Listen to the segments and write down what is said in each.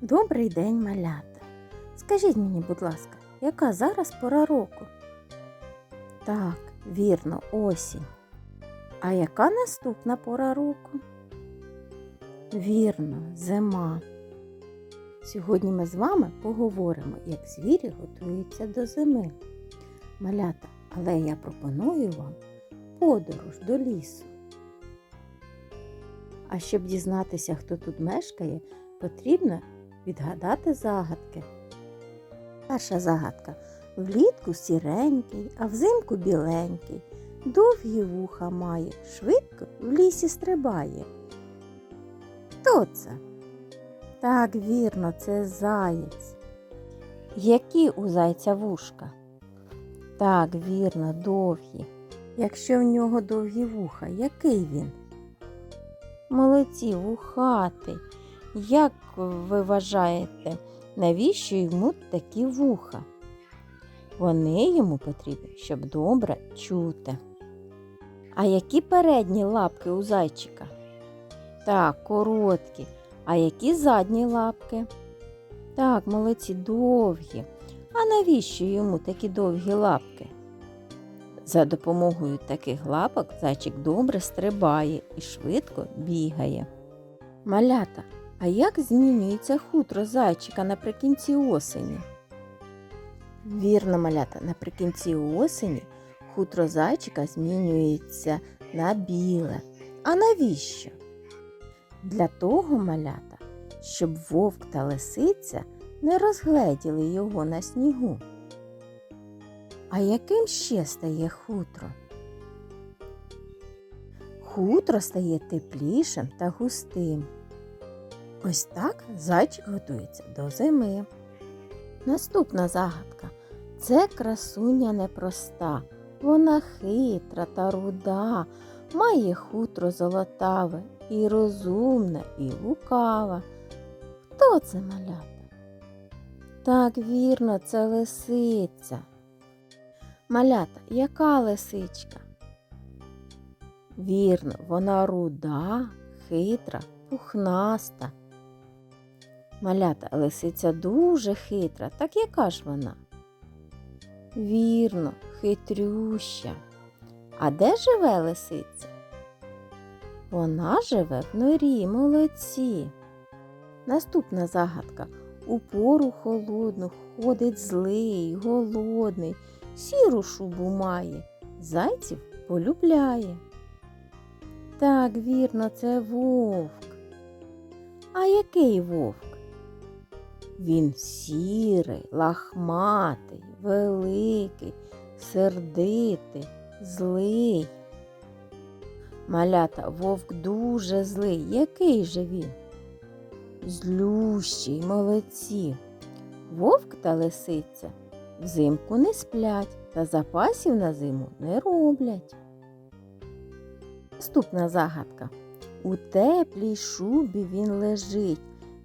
Добрий день, малята. Скажіть мені, будь ласка, яка зараз пора року? Так, вірно, осінь. А яка наступна пора року? Вірно, зима. Сьогодні ми з вами поговоримо, як звірі готуються до зими. Малята, але я пропоную вам подорож до лісу. А щоб дізнатися, хто тут мешкає, потрібно відгадати загадки. Перша загадка. Влітку сіренький, а взимку біленький. Довгі вуха має, швидко в лісі стрибає. Хто це? Так, вірно, це заєць. Які у зайця вушка? Так, вірно, довгі. Якщо в нього довгі вуха, який він? Молодці, вухатий. Як ви вважаєте, навіщо йому такі вуха? Вони йому потрібні, щоб добре чути. А які передні лапки у зайчика? Так, короткі. А які задні лапки? Так, молодці, довгі. А навіщо йому такі довгі лапки? За допомогою таких лапок зайчик добре стрибає і швидко бігає. Малята, а як змінюється хутро зайчика наприкінці осені? Вірно, малята, наприкінці осені хутро зайчика змінюється на біле. А навіщо? Для того малята, щоб вовк та лисиця не розгледіли його на снігу. А яким ще стає хутро? Хутро стає теплішим та густим. Ось так зайчик готується до зими. Наступна загадка. Це красуня непроста. Вона хитра та руда, має хутро золотаве, і розумна, і лукава. Хто це малята? Так, вірно, це лисиця. Малята, яка лисичка? Вірно, вона руда, хитра, пухнаста. Малята, лисиця дуже хитра, так яка ж вона? Вірно, хитрюща. А де живе лисиця? Вона живе в норі, молодці. Наступна загадка. У пору холодну ходить злий, голодний, сіру шубу має, зайців полюбляє. Так, вірно, це вовк. А який вовк? Він сірий, лахматий, великий, сердитий, злий. Малята, вовк дуже злий. Який же він? Злющий, молодці. Вовк та лисиця взимку не сплять та запасів на зиму не роблять. Наступна загадка. У теплій шубі він лежить,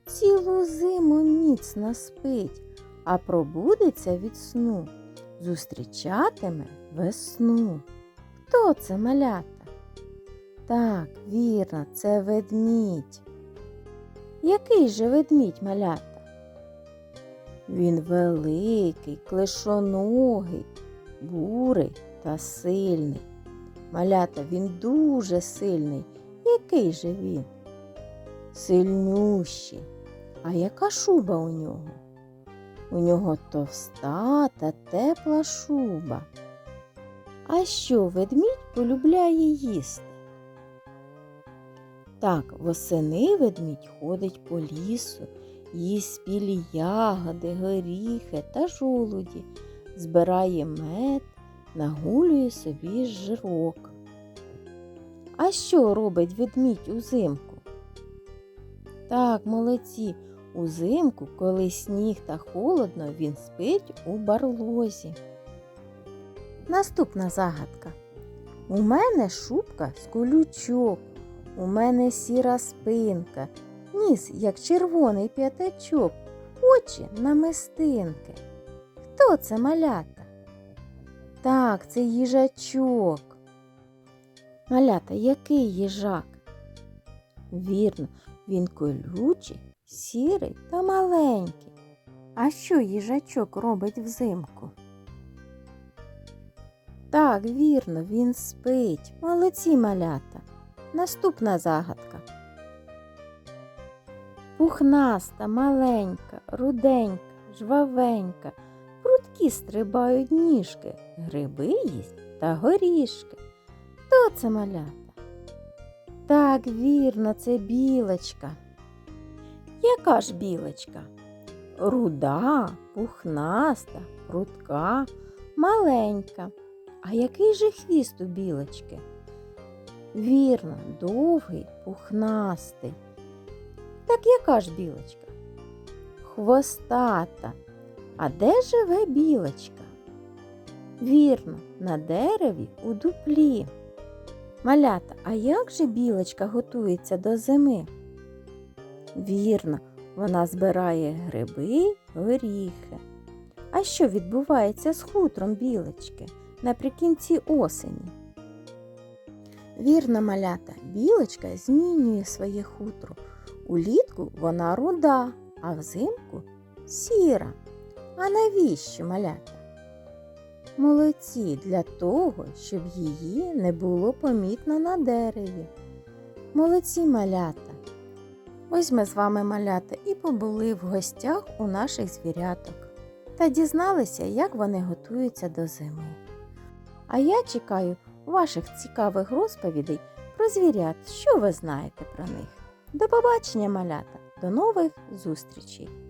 цілу зиму міцно спить, а пробудеться від сну, зустрічатиме весну. Хто це малята? Так, вірно, це ведмідь. Який же ведмідь малята? Він великий, клешоногий, бурий та сильний. Малята він дуже сильний. Який же він? Сильнющий. А яка шуба у нього? У нього товста та тепла шуба. А що ведмідь полюбляє їсти? Так, восени ведмідь ходить по лісу, їсть спілі ягоди, горіхи та жолуді, збирає мед, нагулює собі жирок. А що робить ведмідь узимку? Так, молодці, узимку, коли сніг та холодно, він спить у барлозі. Наступна загадка. У мене шубка з колючок, у мене сіра спинка, ніс, як червоний п'ятачок, очі намистинки. Хто це малята? Так, це їжачок. Малята, який їжак? Вірно, він колючий, сірий та маленький. А що їжачок робить взимку? Так, вірно, він спить. Молодці малята. Наступна загадка. Пухнаста, маленька, руденька, жвавенька, прудкі стрибають ніжки, гриби їсть та горішки. Хто це малята? Так, вірно, це білочка. Яка ж білочка? Руда, пухнаста, прудка, маленька. А який же хвіст у білочки? Вірно, довгий, пухнастий. Так яка ж білочка? Хвостата. А де живе білочка? Вірно, на дереві у дуплі. Малята, а як же білочка готується до зими? Вірно, вона збирає гриби, горіхи. А що відбувається з хутром білочки наприкінці осені? Вірно, малята, білочка змінює своє хутро. Улітку вона руда, а взимку сіра. А навіщо малята? Молодці для того, щоб її не було помітно на дереві. Молодці малята. Ось ми з вами малята і побули в гостях у наших звіряток та дізналися, як вони готуються до зими. А я чекаю ваших цікавих розповідей про звірят, що ви знаєте про них. До побачення, малята, до нових зустрічей!